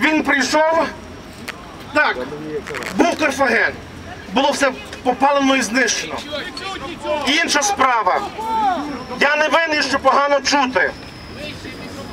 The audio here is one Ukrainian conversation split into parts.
він прийшов. Так, був Карфаген. Було все попалено і знищено. Інша справа. Я не винний, що погано чути.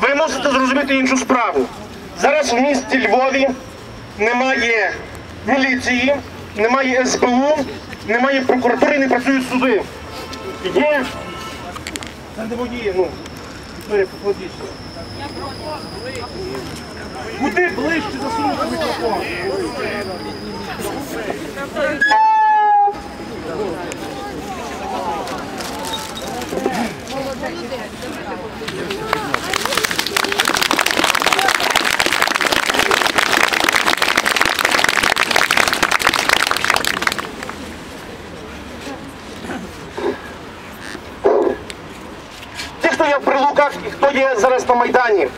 Ви мусите зрозуміти іншу справу. Зараз в місті Львові немає міліції, немає СБУ, немає прокуратури, не працюють суди. Є. Це не водії, ну. Вікторія, покладіть. Куди ближче засунути мікрофон? Ті, хто є в прилуках і хто є зараз на Майдані,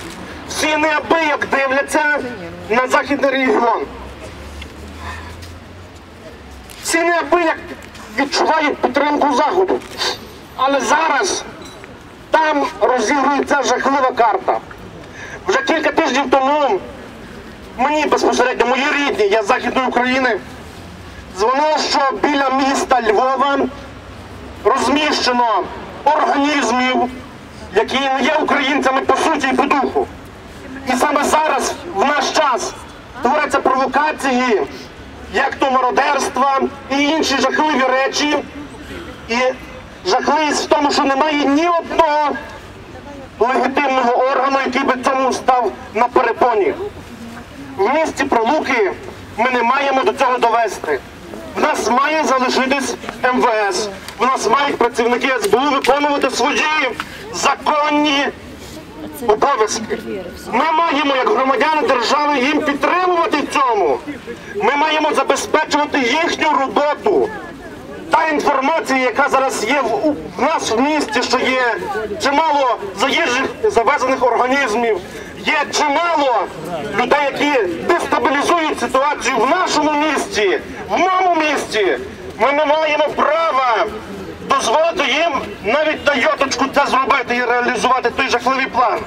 всі неабияк дивляться на західний регіон. Всі неабияк відчувають підтримку Заходу. Але зараз там розігрується жахлива карта. Вже кілька тижнів тому мені безпосередньо мої рідні, я з Західної України, дзвонили, що біля міста Львова розміщено організмів, які не є українцями по суті і по духу. І саме зараз, в наш час, творяться провокації, як то мародерства і інші жахливі речі. І жахливість в тому, що немає ні одного легітимного органу, який би цьому став на перепоні. В місті Пролуки ми не маємо до цього довести. В нас має залишитись МВС. В нас мають працівники СБУ виконувати свої законні обов'язки. Ми маємо, як громадяни держави, їм підтримувати в цьому. Ми маємо забезпечувати їхню роботу. Та інформація, яка зараз є в, нас в місті, що є чимало заїжджих завезених організмів, є чимало людей, які дестабілізують ситуацію в нашому місті, в моєму місті. Ми не маємо права дозволити їм навіть на йоточку це зробити і реалізувати той жахливий план.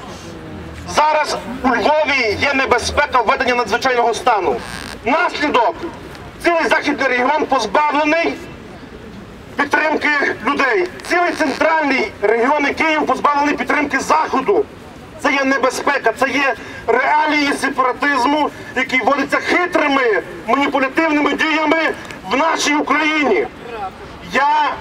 Зараз у Львові є небезпека введення надзвичайного стану. Наслідок цілий західний регіон позбавлений підтримки людей. Цілий центральний регіон і Київ позбавлений підтримки Заходу. Це є небезпека, це є реалії сепаратизму, які вводяться хитрими маніпулятивними діями в нашій Україні. Я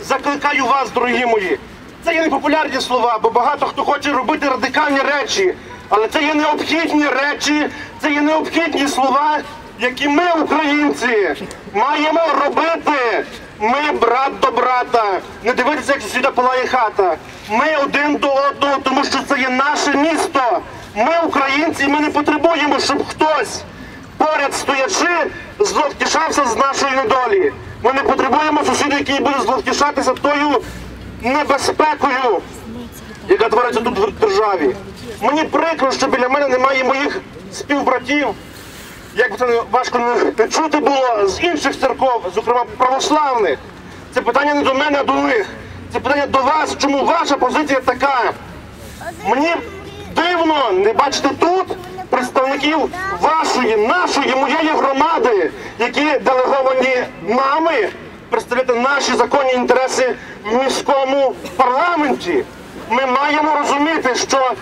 закликаю вас, дорогі мої. Це є непопулярні слова, бо багато хто хоче робити радикальні речі, але це є необхідні речі, це є необхідні слова, які ми, українці, маємо робити. Ми брат до брата, не дивитися, як сюди палає хата. Ми один до одного, тому що це є наше місто. Ми українці, ми не потребуємо, щоб хтось поряд стоячи, зловтішався з нашої недолі. Ми не потребуємо сусідів, які будуть зловтішатися тою небезпекою, яка твориться тут в державі. Мені прикро, що біля мене немає моїх співбратів. Як би це важко не чути було з інших церков, зокрема православних. Це питання не до мене, а до них. Це питання до вас, чому ваша позиція така. Мені дивно не бачити тут представників вашої, нашої, моєї громади, які делеговані нами представляти наші законні інтереси в міському парламенті. Ми маємо розуміти, що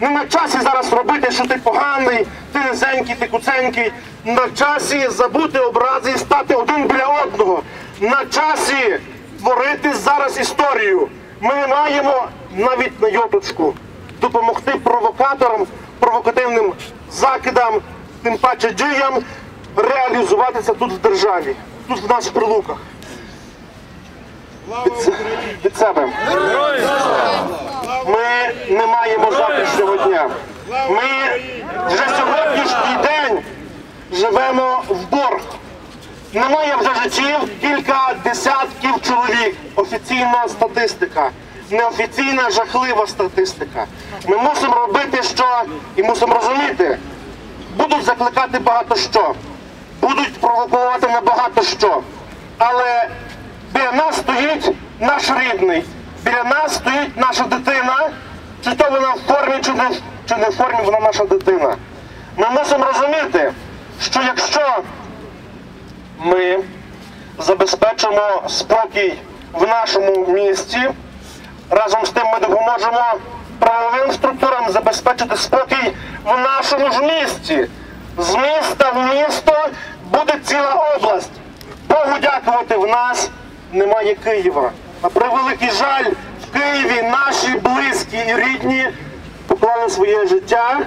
не на часі зараз робити, що ти поганий, ти низенький, ти куценький. На часі забути образи і стати один біля одного. На часі творити зараз історію. Ми не маємо навіть на йоточку допомогти провокаторам, провокативним закидам, тим паче діям реалізуватися тут в державі, тут в в прилуках. Від, від себе. Ми не маємо завтрашнього дня. Ми вже сьогоднішній день живемо в борг. Немає вже життів кілька десятків чоловік. Офіційна статистика, неофіційна жахлива статистика. Ми мусимо робити що і мусимо розуміти. Будуть закликати багато що, будуть провокувати на багато що. Але біля нас стоїть наш рідний, біля нас стоїть наша дитина, чи то вона в формі, чи не, чи не в формі, вона наша дитина. Ми мусимо розуміти, що якщо ми забезпечимо спокій в нашому місті, разом з тим ми допоможемо правовим структурам забезпечити спокій в нашому ж місті. З міста в місто буде ціла область. Богу дякувати, в нас немає Києва. На превеликий жаль, в Києві наші близькі і рідні поклали своє життя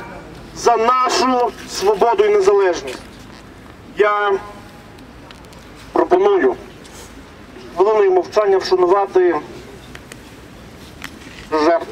за нашу свободу і незалежність. Я пропоную хвилиною мовчання вшанувати жертв.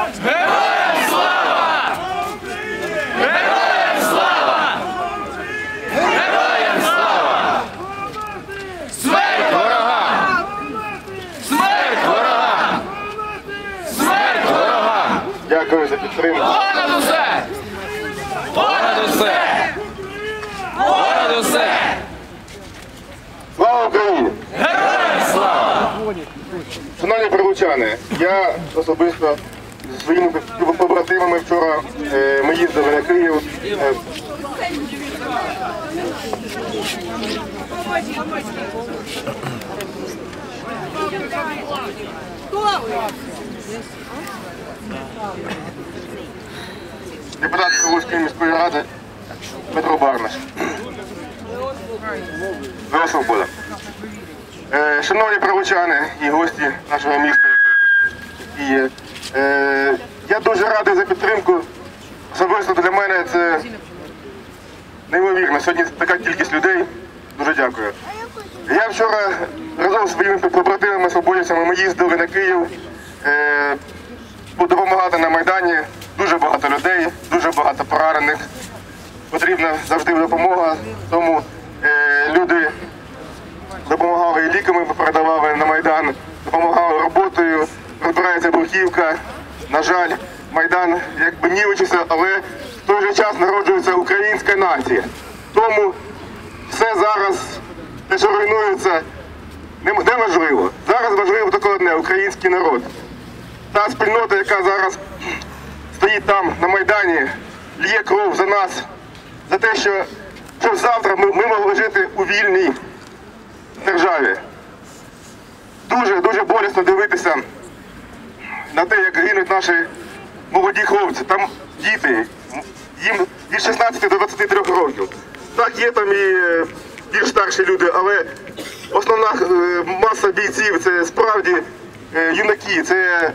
Героям слава! Героям слава! Героям слава! Смерть ворогам! Смерть ворогам! Смерть ворогам! Дякую за підтримку. Понад усе! Понад усе! Понад усе! Слава Україні! Героям слава! Шановні прилучани, я особисто своїми побратимами вчора е, ми їздили на Київ. Депутат Кривуської міської ради Петро Барнаш. Героям свобода. Е, Шановні правочани і гості нашого міста, які є, я дуже радий за підтримку. Особисто для мене це неймовірно. Сьогодні така кількість людей. Дуже дякую. Я вчора разом зі своїми побратимами свободівцями ми їздили на Київ е, допомагати на Майдані. Дуже багато людей, дуже багато поранених. Потрібна завжди допомога. Тому е, люди допомагали і ліками, передавали на Майдан, допомагали роботою, розбирається бруківка. На жаль, Майдан якби нівечився, але в той же час народжується українська нація. Тому все зараз, те, що руйнується, не, не. Зараз важливо тільки одне український народ. Та спільнота, яка зараз стоїть там на Майдані, лє кров за нас, за те, що щоб завтра ми, ми могли жити у вільній державі. Дуже дуже болісно дивитися на те, як гинуть наші молоді хлопці. Там діти, їм від 16 до 23 років. Так, є там і е, більш старші люди, але основна е, маса бійців це справді е, юнаки, це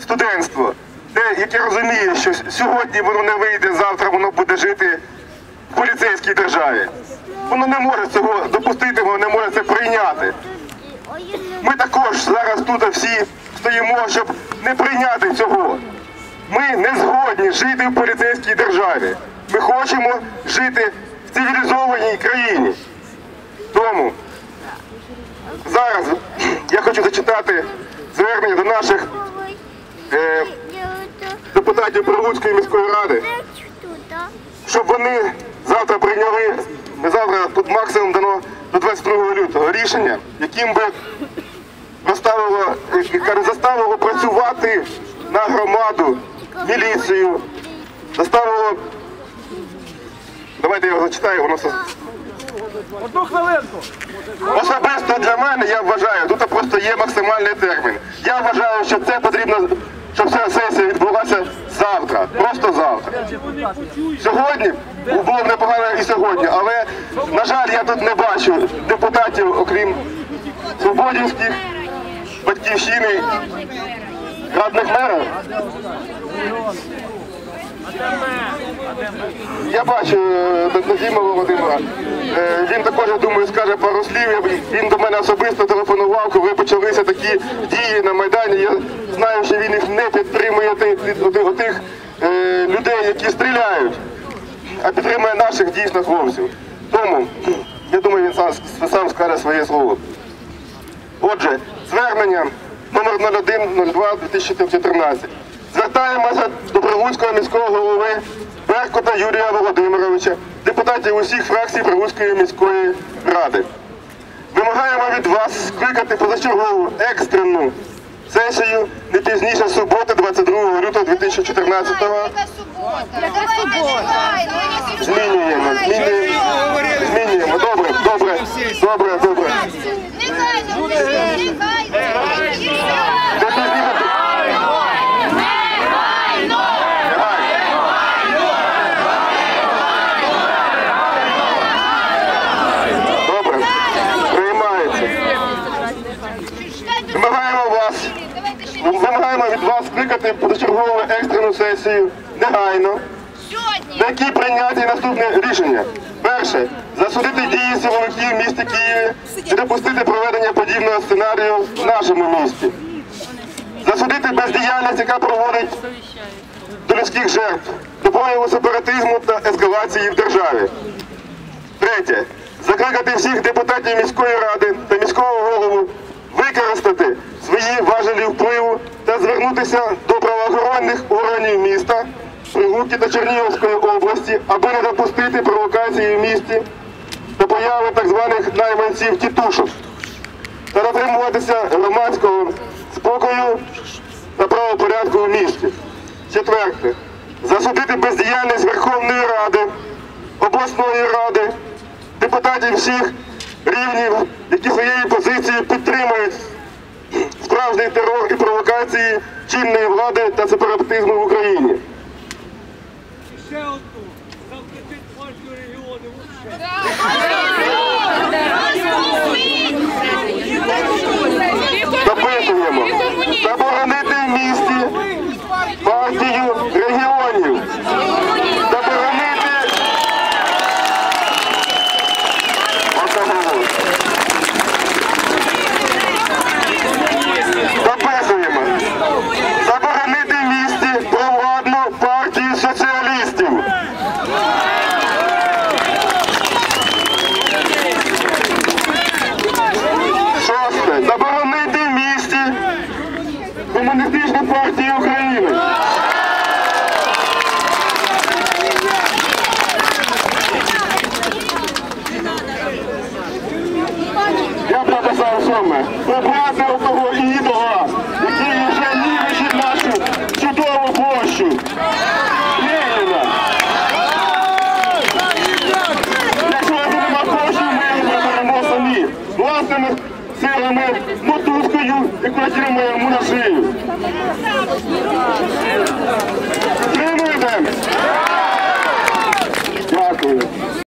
студентство. Те, яке розуміє, що сьогодні воно не вийде, завтра воно буде жити в поліцейській державі. Воно не може цього допустити, воно не може це прийняти. Ми також зараз тут всі стоїмо, щоб не прийняти цього. Ми не згодні жити в поліцейській державі. Ми хочемо жити в цивілізованій країні. Тому зараз я хочу зачитати звернення до наших е, депутатів Прилуцької міської ради, щоб вони завтра прийняли, не завтра, тут максимум дано до 22 лютого рішення, яким би розставило, яке заставило працювати на громаду, міліцію, заставило. Давайте я його зачитаю, воно все. Одну хвилинку. Особисто для мене я вважаю, тут просто є максимальний термін. Я вважаю, що це потрібно, щоб ця сесія відбулася завтра, просто завтра. Сьогодні було б непогано і сьогодні, але на жаль, я тут не бачу депутатів, окрім свободівських, батьківщини, радних мерів. Я бачу е, Надіма Володимира. Е, Він також, я думаю, скаже пару слів. Він до мене особисто телефонував, коли почалися такі дії на Майдані. Я знаю, що він їх не підтримує тих е, людей, які стріляють, а підтримує наших дійсно хлопців. Тому, я думаю, він сам, сам скаже своє слово. Отже, звернення номер 01.02.2014. Звертаємося до Прилуцького міського голови Беркута Юрія Володимировича, депутатів усіх фракцій Прилуцької міської ради. Вимагаємо від вас скликати позачергову екстрену сесію не пізніше суботи 22 лютого 2014 року. Змінюємо, змінюємо, змінюємо. Добре, добре, добре, добре. Вимагаємо від вас скликати позачергову екстрену сесію негайно, на якій прийняті наступне рішення. Перше, засудити дії силовиків в місті Києві і допустити проведення подібного сценарію в нашому місті. Засудити бездіяльність, яка проводить до людських жертв, до прояву сепаратизму та ескалації в державі. Третє. Закликати всіх депутатів міської ради та міського голову використати свої важелі впливу та звернутися до правоохоронних органів міста, Прилуки та Чернігівської області, аби не допустити провокації в місті появи так званих найманців тітушок та дотримуватися громадського спокою та правопорядку в місті. Четверте. Засудити бездіяльність Верховної Ради, обласної ради, депутатів всіх рівнів, які своєю позицією підтримують справжній терор і провокації чинної влади та сепаратизму в Україні. Ще одну. Запретить партію регіону. provável do rolismo.